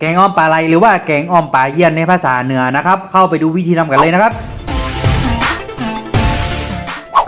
แกงอ้อมปลาไหลหรือว่าแกงอ้อมปลาเยี่ยนในภาษาเหนือนะครับ เข้าไปดูวิธีทำกันเลยนะครับ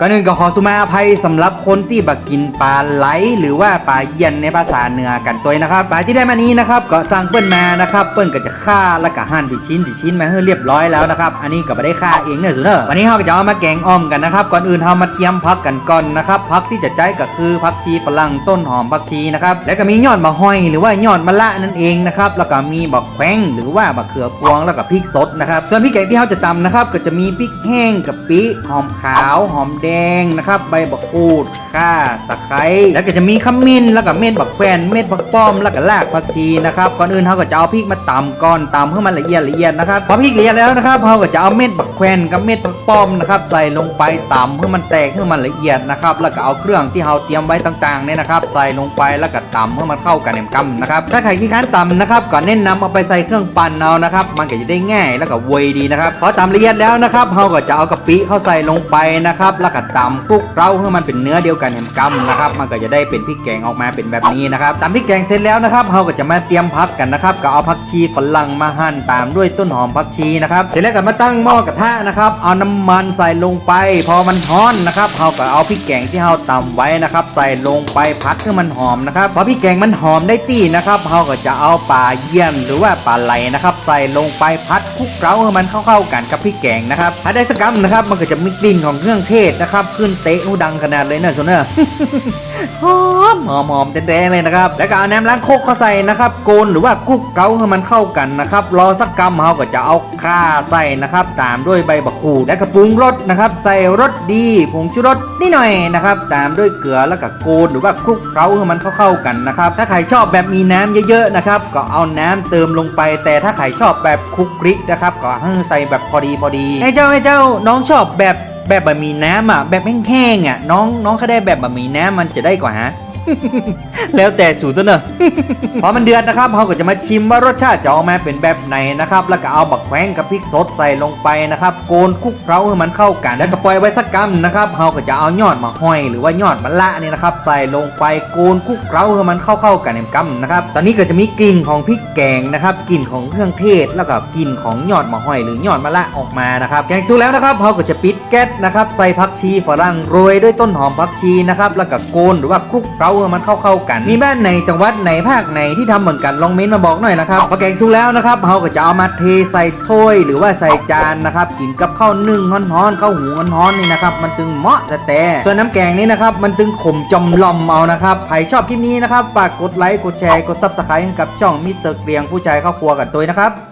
ก่อนอื่นก็ขอสุมาอภัยสำหรับคนที่บักกินปลาไหล หรือว่าปลาเยียนในภาษาเหนือกันตัวนะครับปลาที่ได้มานี้นะครับก็สั่งเปิ้นมานะครับเปิ้นก็จะฆ่าแล้วก็หั่นเป็นชิ้นเป็นชิ้นมาให้เรียบร้อยแล้วนะครับอันนี้ก็ไม่ได้ฆ่าเองเนอะสุเนอะวันนี้เราก็จะเอามาแกงอ้อมกันนะครับก่อนอื่นเรามาเตรียมพักกันก่อนนะครับพักที่จะใช้ก็คือพักชีฝรั่งต้นหอมพักชีนะครับแล้วก็มียอดมะฮอยหรือว่ายอดมะละนั่นเองนะครับแล้วก็มีบักแข้งหรือว่าบักเขือพวงแล้วก็พริกสดนะครับส่วนพริกแกงที่เราจะตำนะครับก็จะมีพริกแห้งกะปิหอมขาวหอมแดงนะครับ ใบบักกูดข่าตะไคร้แล้วก็จะมีขมิ้นแล้วก็เม็ดบักแควนเม็ดบักป้อมแล้วก็รากผักชีนะครับก่อนอื่นเราก็จะเอาพริกมาตำก่อนตำให้มันละเอียดละเอียดนะครับพอพริกละเอียดแล้วนะครับเราก็จะเอาเม็ดบักแควนกับเม็ดบักป้อมนะครับใส่ลงไปตำให้มันแตกให้มันละเอียดนะครับแล้วก็เอาเครื่องที่เราเตรียมไว้ต่างๆเนี่ยนะครับใส่ลงไปแล้วก็ตำให้มันเข้ากันในกำนะครับถ้าใครที่ค้านตำนะครับก็เน้นนำเอาไปใส่เครื่องปั่นเอานะครับมันก็จะได้ง่ายแล้วก็เวยดีนะครับพอตำละเอียดแล้วนะครับเราก็จะเอากะปิเข้าใส่ลงไปนะครับแล้วก็ตำคลุกเคล้าให้มันเป็นเนื้อเดียวกันในกำนะครับ มันก็จะได้เป็นพริกแกงออกมาเป็นแบบนี้นะครับตำพริกแกงเสร็จแล้วนะครับเราก็จะมาเตรียมพักกันนะครับ ก็เอาผักชีฝรั่งมาหั่นตามด้วยต้นหอมผักชีนะครับ เสร็จแล้วก็มาตั้งหม้อกระทะนะครับ เอาน้ำมันใส่ลงไป พอมันร้อนนะครับเราก็เอาพริกแกงที่เราตำไว้นะครับ ใส่ลงไปพักให้มันหอมนะครับพอพริกแกงมันหอมได้ที่นะครับเราก็จะเอาปลาเยี่ยนหรือว่าปลาไหลนะครับ ใส่ลงไปพัดคลุกเคล้าให้มันเข้าๆกันกับพริกแกงนะครับถ้าได้สักกำนะครับ มันก็จะมีกลิ่นของเครื่องเทศนะครับขึ้นเตะหูดังขนาดเลยเนอะโซเนอร์หอมหอมหอมแดงๆเลยนะครับ แล้วก็เอาน้ำล้างโคกเข้าใส่นะครับโกนหรือว่าคลุกเคล้าให้มันเข้ากันนะครับ รอสักกำเราก็จะเอาข่าใส่นะครับ ตามด้วยใบบักขูดและกระปรุงรสนะครับ ใส่รสดีผงชูรสนิดหน่อยนะครับ ตามด้วยเกลือแล้วก็โกนหรือว่าคลุกเคล้าให้มันเข้าๆกันนะครับ ถ้าใครชอบแบบมีน้ำเยอะๆนะครับ ก็เอาน้ำเติมลงไป แต่ถ้าใครชอบแบบคลุกคลิกนะครับ ก็ให้ใส่แบบพอดีพอดีไอ้เจ้าไอ้เจ้าน้องชอบแบบ แบบบะหมี่น้ำอะแบบแห้งๆอะน้องน้องเขาได้แบบบะหมี่น้ำมันจะได้กว่าฮะ แล้วแต่สูตรตัวเนอะพอมันเดือดนะครับเราก็จะมาชิมว่ารสชาติจะออกมาเป็นแบบไหนนะครับ แล้วก็เอาบักแข้งกับพริกสดใส่ลงไปนะครับ โกนคลุกเคล้าให้มันเข้ากัน แล้วก็ปล่อยไว้สักกำนะครับเราก็จะเอายอดมาห้อย หรือว่ายอดมะละเนี่ยนะครับ ใส่ลงไปโกนคลุกเคล้าให้มันเข้าๆกันในกำนะครับ ตอนนี้ก็จะมีกลิ่นของพริกแกงนะครับ กลิ่นของเครื่องเทศ แล้วก็กลิ่นของยอดมะห้อยหรือยอดมะละออกมานะครับ แกงสุกแล้วนะครับเราก็จะปิดแก๊สนะครับ ใส่ผักชีฝรั่งโรยด้วยต้นหอมผักชีนะครับ แล้วก็โกนหรือว่าคลุกเคล้าให้มันเข้าๆกัน มีบ้านไหนจังหวัดไหนภาคไหนที่ทำเหมือนกันลองเม้นมาบอกหน่อยนะครับพอแกงสุกแล้วนะครับเราก็จะเอามาเทใส่ถ้วยหรือว่าใส่จานนะครับกินกับข้าวนึ่งฮ้อนๆข้าวหูฮ้อนๆนี่นะครับมันตึงเหมาะแต่แต่ส่วนน้ำแกงนี้นะครับมันตึงขมจอมลอมเอานะครับใครชอบคลิปนี้นะครับฝากกดไลค์กดแชร์กดซับสไครต์ให้กับช่องมิสเตอร์เกรียงผู้ชายข้าวครัวกันตัวนะครับ